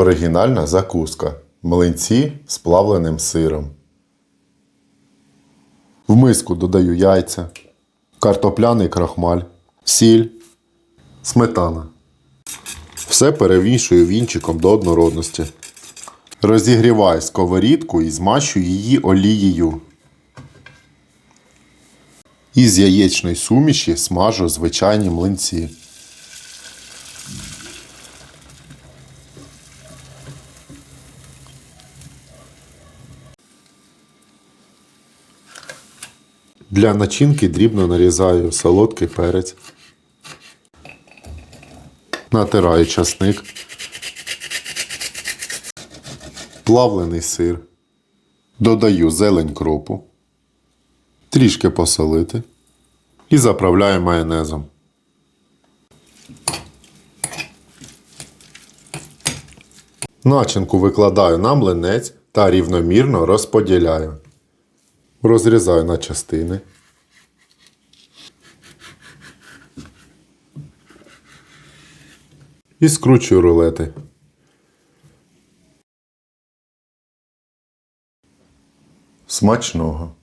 Оригінальна закуска. Млинці з плавленим сиром. В миску додаю яйця, картопляний крахмаль, сіль, сметана. Все перемішую вінчиком до однородності. Розігріваю сковорідку і змащую її олією. Із яєчної суміші смажу звичайні млинці. Для начинки дрібно нарізаю солодкий перець. Натираю часник. Плавлений сир. Додаю зелень кропу. Трішки посолити. І заправляю майонезом. Начинку викладаю на млинець та рівномірно розподіляю. Розрізаю на частини. І скручую рулети. Смачного.